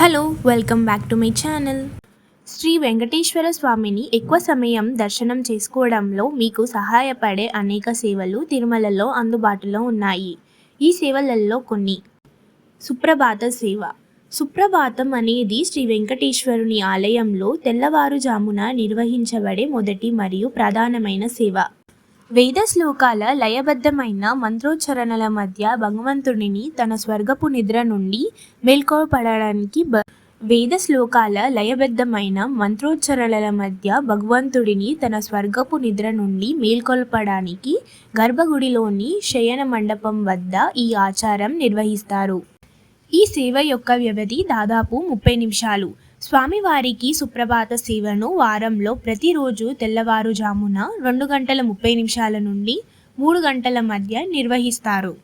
Hello welcome back to my channel. Shri Venkateswara స్వామిని ఎక్కువ సమయం దర్శనం చేసుకోవడంలో మీకు సహాయపడే అనేక సేవలు తిరుమలలో అందుబాటులో ఉన్నాయి. ఈ సేవలలో కొన్ని. సుప్రభాత సేవ. సుప్రభాతం అనేది శ్రీ వెంకటేశ్వరుని ఆలయంలో తెల్లవారుజామున నిర్వహించబడే మొదటి మరియు ప్రధానమైన సేవ. వేద శ్లోకాల లయబద్ధమైన మంత్రోచ్చరణల మధ్య భగవంతుడిని తన స్వర్గపు నిద్ర నుండి మేల్కోపడడానికి బ వేద శ్లోకాల లయబద్ధమైన మంత్రోచ్చరణల మధ్య భగవంతుడిని తన స్వర్గపు నిద్ర నుండి మేల్కొల్పడానికి గర్భగుడిలోని శయన మండపం వద్ద ఈ ఆచారం నిర్వహిస్తారు. ఈ సేవ యొక్క వ్యవధి దాదాపు ముప్పై నిమిషాలు. స్వామివారికి సుప్రభాత సేవను వారంలో ప్రతిరోజు తెల్లవారుజామున రెండు గంటల ముప్పై నిమిషాల నుండి మూడు గంటల మధ్య నిర్వహిస్తారు.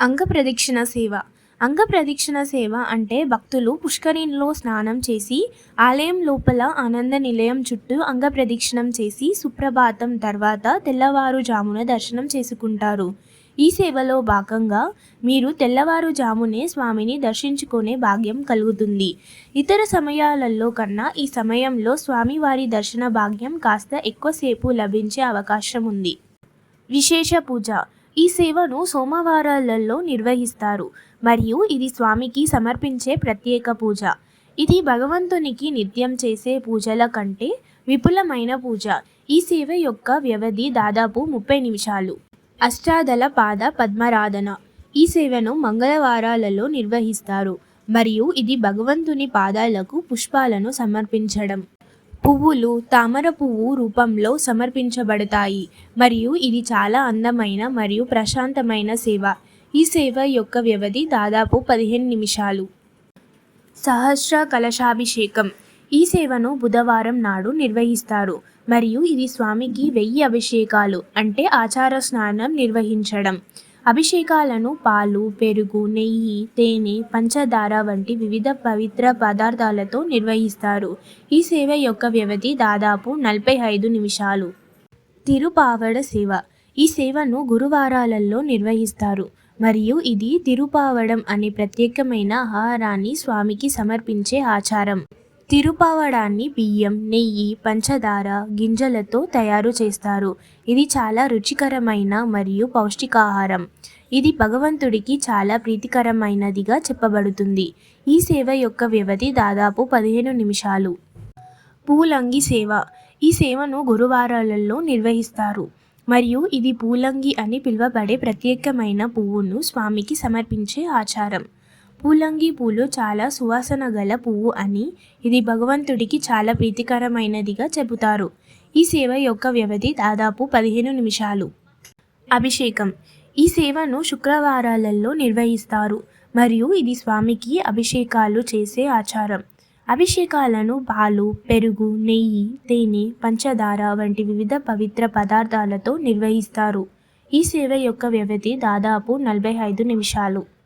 అంగ ప్రదక్షిణ సేవ. అంగ ప్రదక్షిణ సేవ అంటే భక్తులు పుష్కరిణిలో స్నానం చేసి ఆలయం లోపల ఆనంద నిలయం చుట్టూ అంగ ప్రదక్షిణం చేసి సుప్రభాతం తర్వాత తెల్లవారుజామున దర్శనం చేసుకుంటారు. ఈ సేవలో భాగంగా మీరు తెల్లవారుజామునే స్వామిని దర్శించుకునే భాగ్యం కలుగుతుంది. ఇతర సమయాలలో కన్నా ఈ సమయంలో స్వామివారి దర్శన భాగ్యం కాస్త ఎక్కువసేపు లభించే అవకాశం ఉంది. విశేష పూజ. ఈ సేవను సోమవారాలలో నిర్వహిస్తారు. మరియు ఇది స్వామికి సమర్పించే ప్రత్యేక పూజ. ఇది భగవంతునికి నిత్యం చేసే పూజల కంటే విపులమైన పూజ. ఈ సేవ యొక్క వ్యవధి దాదాపు ముప్పై నిమిషాలు. అష్టాదళ పాద పద్మరాధన. ఈ సేవను మంగళవారాలలో నిర్వహిస్తారు. మరియు ఇది భగవంతుని పాదాలకు పుష్పాలను సమర్పించడం. పువ్వులు తామర పువ్వు రూపంలో సమర్పించబడతాయి. మరియు ఇది చాలా అందమైన మరియు ప్రశాంతమైన సేవ. ఈ సేవ యొక్క వ్యవధి దాదాపు పదిహేను నిమిషాలు. సహస్ర కలశాభిషేకం. ఈ సేవను బుధవారం నాడు నిర్వహిస్తారు. మరియు ఇది స్వామికి వెయ్యి అభిషేకాలు అంటే ఆచార స్నానం నిర్వహించడం. అభిషేకాలను పాలు పెరుగు నెయ్యి తేనె పంచదార వంటి వివిధ పవిత్ర పదార్థాలతో నిర్వహిస్తారు. ఈ సేవ యొక్క వ్యవధి దాదాపు నలభై ఐదు నిమిషాలు. తిరుపావడ సేవ. ఈ సేవను గురువారాలలో నిర్వహిస్తారు. మరియు ఇది తిరుపావడం అనే ప్రత్యేకమైన ఆహారాన్ని స్వామికి సమర్పించే ఆచారం. తిరుపావడాన్ని బియ్యం నెయ్యి పంచదార గింజలతో తయారు చేస్తారు. ఇది చాలా రుచికరమైన మరియు పౌష్టికాహారం. ఇది భగవంతుడికి చాలా ప్రీతికరమైనదిగా చెప్పబడుతుంది. ఈ సేవ యొక్క వ్యవధి దాదాపు పదిహేను నిమిషాలు. పూలంగి సేవ. ఈ సేవను గురువారాలలో నిర్వహిస్తారు. మరియు ఇది పూలంగి అని పిలువబడే ప్రత్యేకమైన పువ్వును స్వామికి సమర్పించే ఆచారం. పూలంగి పూలు చాలా సువాసన గల పువ్వు అని ఇది భగవంతుడికి చాలా ప్రీతికరమైనదిగా చెబుతారు. ఈ సేవ యొక్క వ్యవధి దాదాపు పదిహేను నిమిషాలు. అభిషేకం. ఈ సేవను శుక్రవారాలలో నిర్వహిస్తారు మరియు ఇది స్వామికి అభిషేకాలు చేసే ఆచారం. అభిషేకాలను పాలు పెరుగు నెయ్యి తేనె పంచదార వంటి వివిధ పవిత్ర పదార్థాలతో నిర్వహిస్తారు. ఈ సేవ యొక్క వ్యవధి దాదాపు నలభై ఐదు నిమిషాలు.